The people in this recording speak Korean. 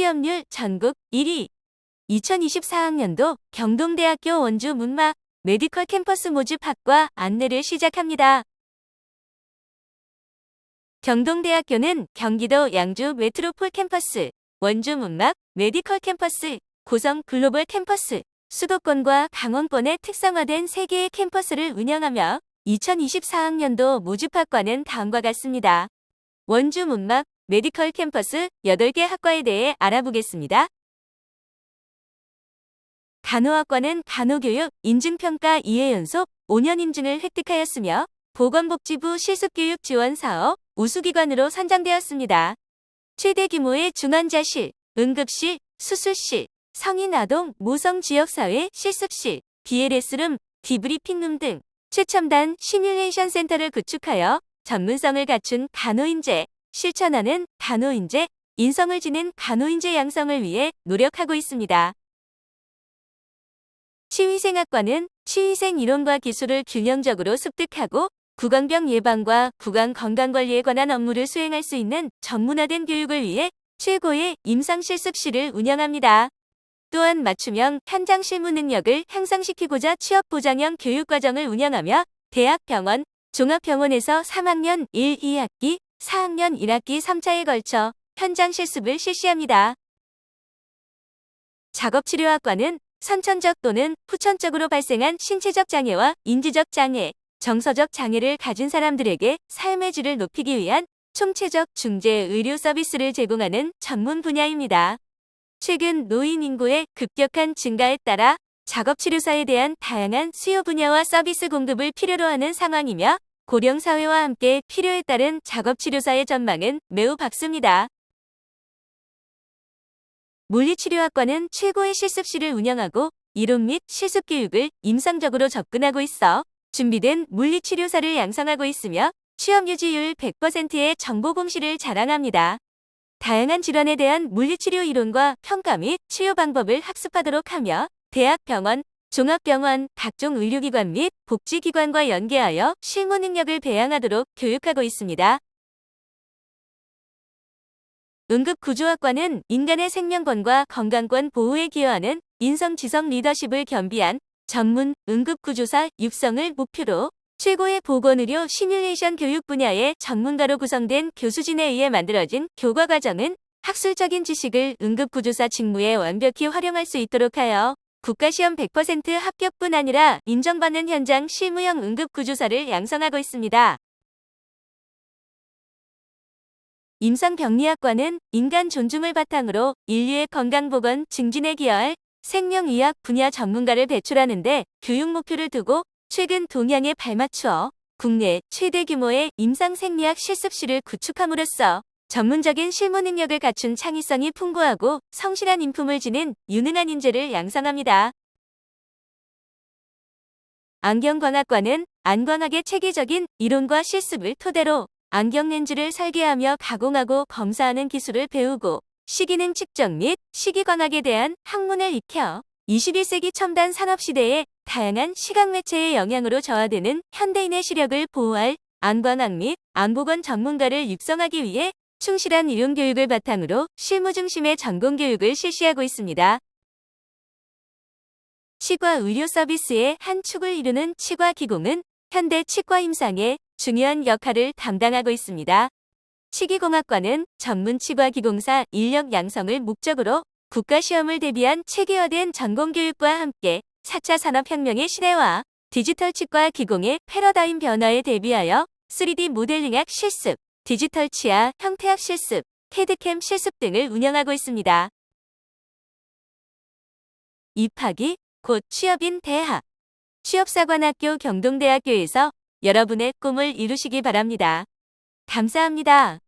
취업률 전국 1위. 2024학년도 경동대학교 원주 문막 메디컬 캠퍼스 모집 학과 안내를 시작합니다. 경동대학교는 경기도 양주 메트로폴 캠퍼스, 원주 문막 메디컬 캠퍼스, 고성 글로벌 캠퍼스, 수도권과 강원권에 특성화된 3개의 캠퍼스를 운영하며 2024학년도 모집학과는 다음과 같습니다. 원주 문막 메디컬 캠퍼스 8개 학과에 대해 알아보겠습니다. 간호학과는 간호교육 인증평가 2회 연속 5년 인증을 획득하였으며 보건복지부 실습교육 지원 사업 우수기관으로 선정되었습니다. 최대 규모의 중환자실, 응급실, 수술실, 성인 아동 모성 지역사회 실습실, BLS룸, 디브리핑룸 등 최첨단 시뮬레이션 센터를 구축하여 전문성을 갖춘 간호인재, 실천하는 간호인재, 인성을 지닌 간호인재 양성을 위해 노력하고 있습니다. 치위생학과는 치위생 이론과 기술을 균형적으로 습득하고 구강병 예방과 구강 건강관리에 관한 업무를 수행할 수 있는 전문화된 교육을 위해 최고의 임상실습실을 운영합니다. 또한 맞춤형 현장 실무 능력을 향상시키고자 취업보장형 교육과정을 운영하며 대학 병원, 종합병원에서 3학년 1, 2학기, 4학년 1학기 3차에 걸쳐 현장 실습을 실시합니다. 작업치료학과는 선천적 또는 후천적으로 발생한 신체적 장애와 인지적 장애, 정서적 장애를 가진 사람들에게 삶의 질을 높이기 위한 총체적 중재 의료 서비스를 제공하는 전문 분야입니다. 최근 노인 인구의 급격한 증가에 따라 작업치료사에 대한 다양한 수요 분야와 서비스 공급을 필요로 하는 상황이며 고령 사회와 함께 필요에 따른 작업치료사의 전망은 매우 밝습니다. 물리치료학과는 최고의 실습실을 운영하고 이론 및 실습 교육을 임상적으로 접근하고 있어 준비된 물리치료사를 양성하고 있으며 취업 유지율 100%의 정보 공시를 자랑합니다. 다양한 질환에 대한 물리치료 이론과 평가 및 치료 방법을 학습하도록 하며 대학 병원, 종합병원, 각종 의료기관 및 복지기관과 연계하여 실무 능력을 배양하도록 교육하고 있습니다. 응급구조학과는 인간의 생명권과 건강권 보호에 기여하는 인성지성 리더십을 겸비한 전문 응급구조사 육성을 목표로 최고의 보건의료 시뮬레이션 교육 분야의 전문가로 구성된 교수진에 의해 만들어진 교과과정은 학술적인 지식을 응급구조사 직무에 완벽히 활용할 수 있도록 하여 국가시험 100% 합격뿐 아니라 인정받는 현장 실무형 응급구조사를 양성하고 있습니다. 임상병리학과는 인간 존중을 바탕으로 인류의 건강보건 증진에 기여할 생명의학 분야 전문가를 배출하는데 교육 목표를 두고 최근 동향에 발맞추어 국내 최대 규모의 임상생리학 실습실을 구축함으로써 전문적인 실무 능력을 갖춘 창의성이 풍부하고 성실한 인품을 지닌 유능한 인재를 양성합니다. 안경광학과는 안광학의 체계적인 이론과 실습을 토대로 안경 렌즈를 설계하며 가공하고 검사하는 기술을 배우고 시기능 측정 및 시기광학에 대한 학문을 익혀 21세기 첨단 산업시대에 다양한 시각 매체의 영향으로 저하되는 현대인의 시력을 보호할 안광학 및 안보건 전문가를 육성하기 위해 충실한 이론 교육을 바탕으로 실무 중심의 전공 교육을 실시하고 있습니다. 치과 의료 서비스의 한 축을 이루는 치과 기공은 현대 치과 임상의 중요한 역할을 담당하고 있습니다. 치기공학과는 전문 치과 기공사 인력 양성을 목적으로 국가시험을 대비한 체계화된 전공교육과 함께 4차 산업혁명의 시대와 디지털 치과 기공의 패러다임 변화에 대비하여 3D 모델링학 실습, 디지털 치아 형태학 실습, 캐드캠 실습 등을 운영하고 있습니다. 입학이 곧 취업인 대학. 취업사관학교 경동대학교에서 여러분의 꿈을 이루시기 바랍니다. 감사합니다.